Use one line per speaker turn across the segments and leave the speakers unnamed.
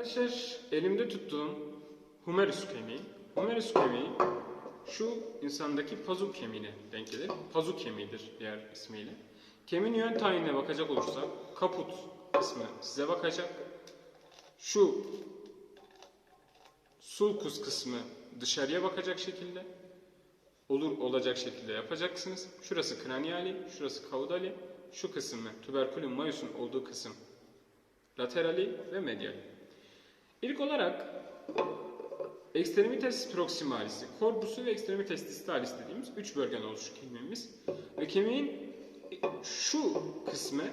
Arkadaşlar elimde tuttuğum humerus kemiği. Humerus kemiği şu insandaki pazuk kemiğine denk gelir. Pazuk kemiğidir diğer ismiyle. Kemiğin yön tayinine bakacak olursak kaput kısmı size bakacak. Şu sulcus kısmı dışarıya bakacak şekilde olur olacak şekilde yapacaksınız. Şurası kraniyali, şurası kaudali, şu kısmı tuberculum majus'un olduğu kısım laterali ve mediali. İlk olarak extremitas proximalisi, korpusu ve extremitas distalis dediğimiz üç bölgen oluşur kemiğimiz. Ve kemiğin şu kısmı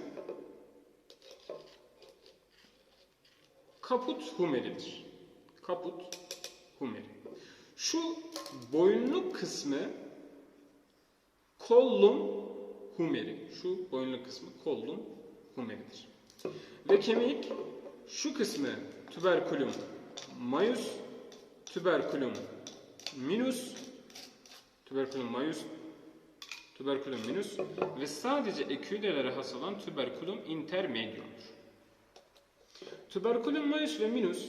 kaput humeridir. Kaput humeri. Şu boyunluk kısmı kollum humeri. Şu boyunluk kısmı kollum humeridir. Ve kemik şu kısmı tuberculum majus, tuberculum minus, tuberculum majus, tuberculum minus ve sadece eküdelere has olan tuberculum intermedium'dur. Tuberculum majus ve minus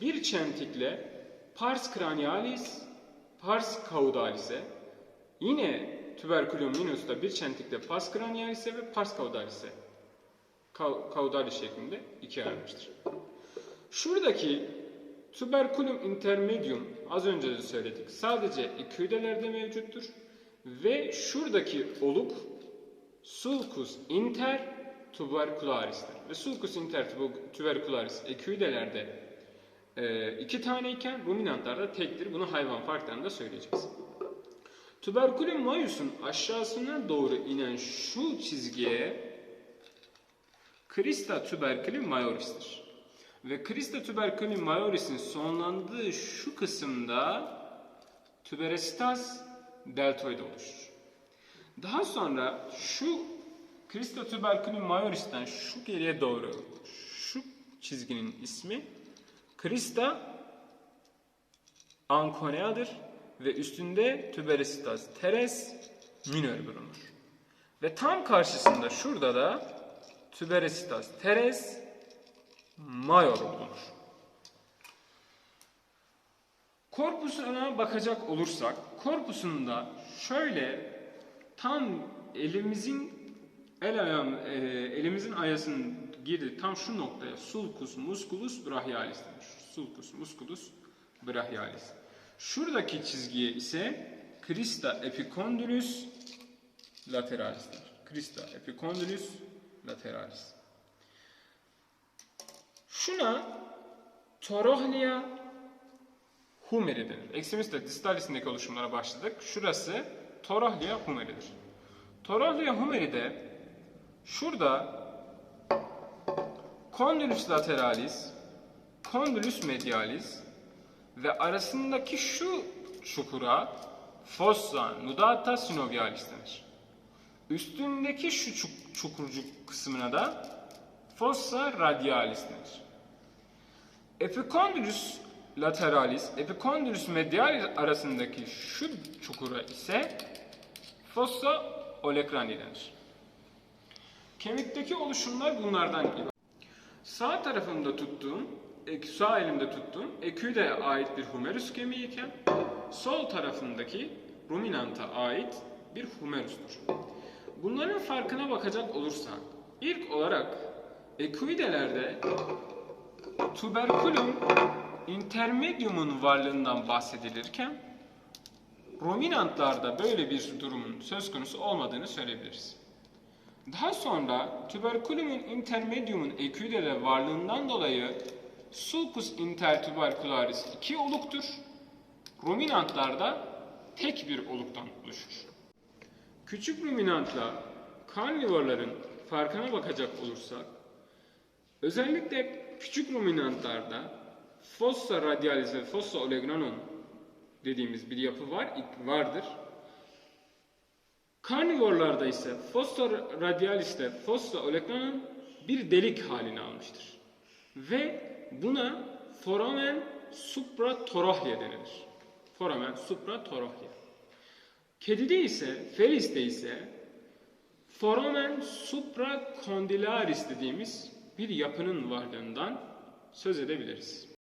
bir çentikle pars cranialis, pars caudalis'e yine tuberculum minus'ta bir çentikle pars cranialis'e ve pars caudalis'e caudali şeklinde ikiye ayrılmıştır. Şuradaki tuberculum intermedium az önce de söyledik. Sadece eküdelerde mevcuttur. Ve şuradaki oluk sulcus inter tubercularis'tir. Ve sulcus inter tuber- tubercularis eküdelerde e, iki taneyken ruminantlarda tektir. Bunu hayvan parklarında söyleyeceğiz. Tuberculum majus'un aşağısına doğru inen şu çizgiye Krista tuberculum majoris'tir. Ve Krista tuberculum majoris'in sonlandığı şu kısımda tuberositas deltoid oluşur. Daha sonra şu Krista tuberculum majoris'ten şu geriye doğru şu çizginin ismi Krista anconeadır ve üstünde tuberositas teres minör bulunur. Ve tam karşısında şurada da tuberositas teres major bulunur. Korpusuna bakacak olursak, korpusunda şöyle tam elimizin el ayağım, e, elimizin ayasının girdiği tam şu noktaya sulcus musculus brachialis denir. Sulcus musculus brachialis. Şuradaki çizgiye ise Crista epicondylus lateralis denir. Crista epicondylus lateralis. Şuna Torohlia humeri denir. Ekstremista distalisindeki oluşumlara başladık. Şurası Torohlia humeridir. Torohlia humeri de şurada Condylus lateralis, Condylus medialis ve arasındaki şu çukura fossa nudata synovialis denir. Üstündeki şu çuk- çukurcuk kısmına da fossa radialis denir. Epicondylus lateralis, epicondylus medialis arasındaki şu çukura ise fossa olecrani denir. Kemikteki oluşumlar bunlardan ibaret. Sağ tarafımda tuttuğum, sağ elimde tuttuğum eküde ait bir humerus kemiği iken sol tarafındaki ruminanta ait bir humerustur. Bunların farkına bakacak olursak ilk olarak eküidelerde tuberculum intermedium'un varlığından bahsedilirken ruminantlarda böyle bir durumun söz konusu olmadığını söyleyebiliriz. Daha sonra tuberculum intermedium'un eküdede varlığından dolayı sulcus intertubercularis iki oluktur. Ruminantlarda tek bir oluktan oluşur. Küçük ruminantla karnivorların farkına bakacak olursak Özellikle küçük ruminantlarda fossa radialis ve fossa olegranum dediğimiz bir yapı var, vardır. Karnivorlarda ise fossa radialis ile fossa olegranum bir delik halini almıştır. Ve buna foramen supratorohya denilir. Foramen supratorohya. Kedide ise, Felis'te ise foramen supracondylaris dediğimiz bir yapının varlığından söz edebiliriz.